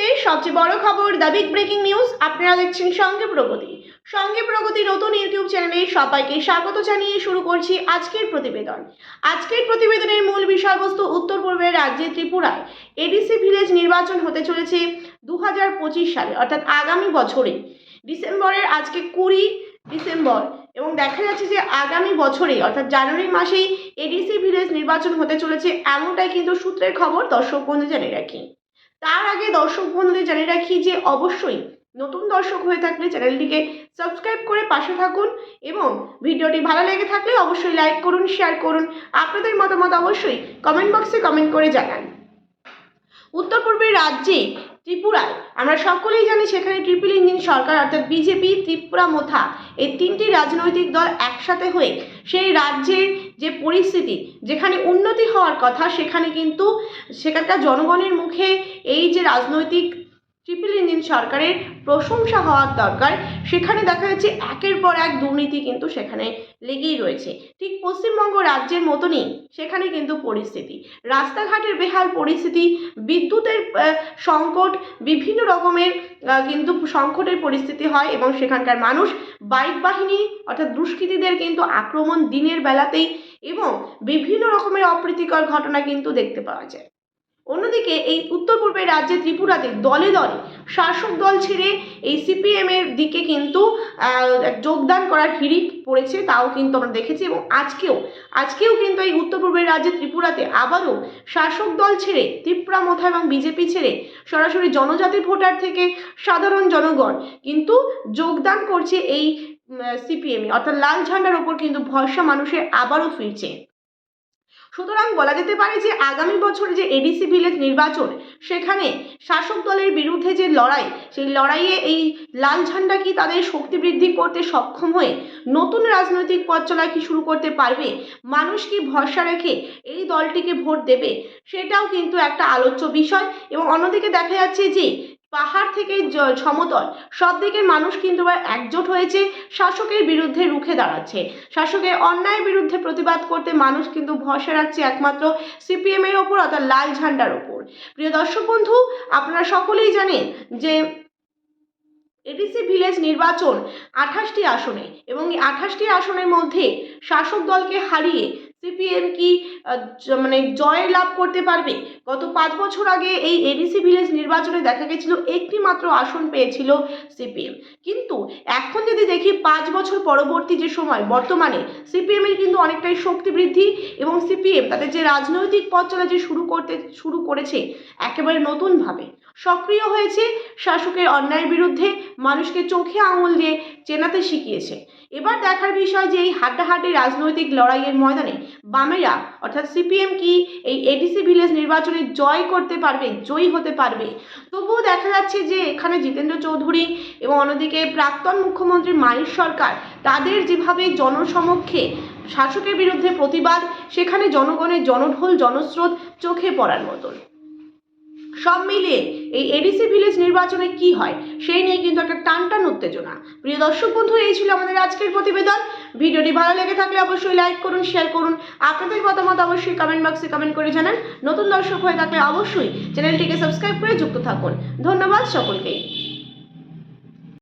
মুহূর্তে সবচেয়ে বড় খবর দ্য বিগ ব্রেকিং নিউজ, আপনারা দেখছেন সঙ্গে প্রগতি। সঙ্গে প্রগতি নতুন ইউটিউব চ্যানেলে সবাইকে স্বাগত জানিয়ে শুরু করছি আজকের প্রতিবেদন। আজকের প্রতিবেদনের মূল বিষয়বস্তু উত্তর পূর্বের রাজ্যে ত্রিপুরায়। এডিসি ভিলেজ নির্বাচন হতে চলেছে দু হাজার পঁচিশ সালে, অর্থাৎ আগামী বছরে। ডিসেম্বরের আজকে কুড়ি ডিসেম্বর এবং দেখা যাচ্ছে যে আগামী বছরে, অর্থাৎ জানুয়ারি মাসেই এডিসি ভিলেজ নির্বাচন হতে চলেছে, এমনটাই কিন্তু সূত্রের খবর, দর্শক বন্ধু জানিয়ে রাখি। তার আগে দর্শক বন্ধুদের জানিয়ে রাখি যে অবশ্যই নতুন দর্শক হয়ে থাকলে চ্যানেলটিকে সাবস্ক্রাইব করে পাশে থাকুন এবং ভিডিওটি ভালো লেগে থাকলে অবশ্যই লাইক করুন, শেয়ার করুন। আপনাদের মতামত অবশ্যই কমেন্ট বক্সে কমেন্ট করে জানান। উত্তর পূর্বের রাজ্যে ত্রিপুরায়, আমরা সকলেই জানি সেখানে ট্রিপল ইঞ্জিন সরকার অর্থাৎ বিজেপি, ত্রিপুরা, মোথা এই তিনটি রাজনৈতিক দল একসাথে হয়ে সেই রাজ্যের যে পরিস্থিতি, যেখানে উন্নতি হওয়ার কথা, সেখানে কিন্তু সেখানকার জনগণের মুখে এই যে রাজনৈতিক ট্রিপল ইঞ্জিন সরকারের প্রশংসা হওয়ার দরকার, সেখানে দেখা যাচ্ছে একের পর এক দুর্নীতি কিন্তু সেখানে লেগেই রয়েছে। ঠিক পশ্চিমবঙ্গ রাজ্যের মতনই সেখানে কিন্তু পরিস্থিতি। রাস্তাঘাটের বেহাল পরিস্থিতি, বিদ্যুতের সংকট, বিভিন্ন রকমের কিন্তু সংকটের পরিস্থিতি হয় এবং সেখানকার মানুষ বাইক বাহিনী অর্থাৎ দুষ্কৃতীদের কিন্তু আক্রমণ দিনের বেলাতেই এবং বিভিন্ন রকমের অপ্রীতিকর ঘটনা কিন্তু দেখতে পাওয়া যায়। অন্যদিকে এই উত্তর পূর্বের রাজ্যে ত্রিপুরাতে দলে দলে শাসক দল ছেড়ে এই সিপিএম এর দিকে কিন্তু যোগদান করার হিড়িক পড়েছে তাও কিন্তু আমরা দেখেছি এবং আজকেও আজকেও কিন্তু এই উত্তর পূর্বের রাজ্যে ত্রিপুরাতে আবারও শাসক দল ছেড়ে ত্রিপুরা মোথা এবং বিজেপি ছেড়ে সরাসরি জনজাতি ভোটার থেকে সাধারণ জনগণ কিন্তু যোগদান করছে এই সিপিএম অর্থাৎ লাল ঝান্ডার ওপর কিন্তু ভরসা মানুষের আবারও ফিরছে। সুতরাং বলা যেতে পারে যে আগামী বছর যে এডিসি ভিলেজ নির্বাচন, সেখানে শাসক দলের বিরুদ্ধে যে লড়াই, সেই লড়াইয়ে এই লাল ঝান্ডা কি তাদের শক্তি বৃদ্ধি করতে সক্ষম হয়ে নতুন রাজনৈতিক পথ চলা কি শুরু করতে পারবে? মানুষ কি ভরসা রেখে এই দলটিকে ভোট দেবে? সেটাও কিন্তু একটা আলোচ্য বিষয় এবং অন্যদিকে দেখা যাচ্ছে যে পাহাড় থেকে সমতল। সব দিকের মানুষ কিন্তু একজোট হয়েছে, শাসকের বিরুদ্ধে রুখে দাঁড়াচ্ছে। শাসকের অন্যায়ের বিরুদ্ধে প্রতিবাদ করতে মানুষ কিন্তু ভরসা রাখছে একমাত্র সিপিএম এর ওপর, অর্থাৎ লাল ঝান্ডার ওপর। প্রিয় দর্শক বন্ধু, আপনারা সকলেই জানেন যে এডিসি ভিলেজ নির্বাচন আঠাশটি আসনে এবং এই আঠাশটি আসনের মধ্যে শাসক দলকে হারিয়ে সিপিএম কি মানে জয় লাভ করতে পারবে? গত পাঁচ বছর আগে এই এডিসি ভিলেজ নির্বাচনে দেখা গেছিল একটি মাত্র আসন পেয়েছিল সিপিএম কিন্তু এখন যদি দেখি পাঁচ বছর পরবর্তী যে সময়, বর্তমানে সিপিএমের কিন্তু অনেকটাই শক্তি বৃদ্ধি এবং সিপিএম তাদের যে রাজনৈতিক পথ চলা যে শুরু করতে, শুরু করেছে, একেবারে নতুনভাবে সক্রিয় হয়েছে শাসকের অন্যায়ের বিরুদ্ধে, মানুষকে চোখে আঙুল দিয়ে চেনাতে শিখিয়েছে। এবার দেখার বিষয় যে এই হাড্ডাহাড্ডি রাজনৈতিক লড়াইয়ের ময়দানে বামেরা, অর্থাৎ সিপিএম কি এই এডিসি ভিলেজ নির্বাচনে জয় করতে পারবে, জয়ী হতে পারবে? তবুও দেখা যাচ্ছে যে এখানে জিতেন্দ্র চৌধুরী এবং অন্যদিকে প্রাক্তন মুখ্যমন্ত্রী মানিক সরকার, তাদের যেভাবে জনসমক্ষে শাসকের বিরুদ্ধে প্রতিবাদ, সেখানে জনগণের জনঢোল, জনস্রোত চোখে পড়ার মতন। সব মিলিয়ে এই এডিসি ভিলেজ নির্বাচনে কি হয়, সেই নিয়ে কিন্তু একটা টানটান উত্তেজনা। প্রিয় দর্শক বন্ধু, এই ছিল আমাদের আজকের প্রতিবেদন। ভিডিওটি ভালো লেগে থাকলে অবশ্যই লাইক করুন শেয়ার করুন। আপনাদের মতামত অবশ্যই কমেন্ট বক্সে কমেন্ট করে জানান। নতুন দর্শক হয়ে থাকলে অবশ্যই চ্যানেলটিকে সাবস্ক্রাইব করে যুক্ত থাকুন। ধন্যবাদ সকলকেই।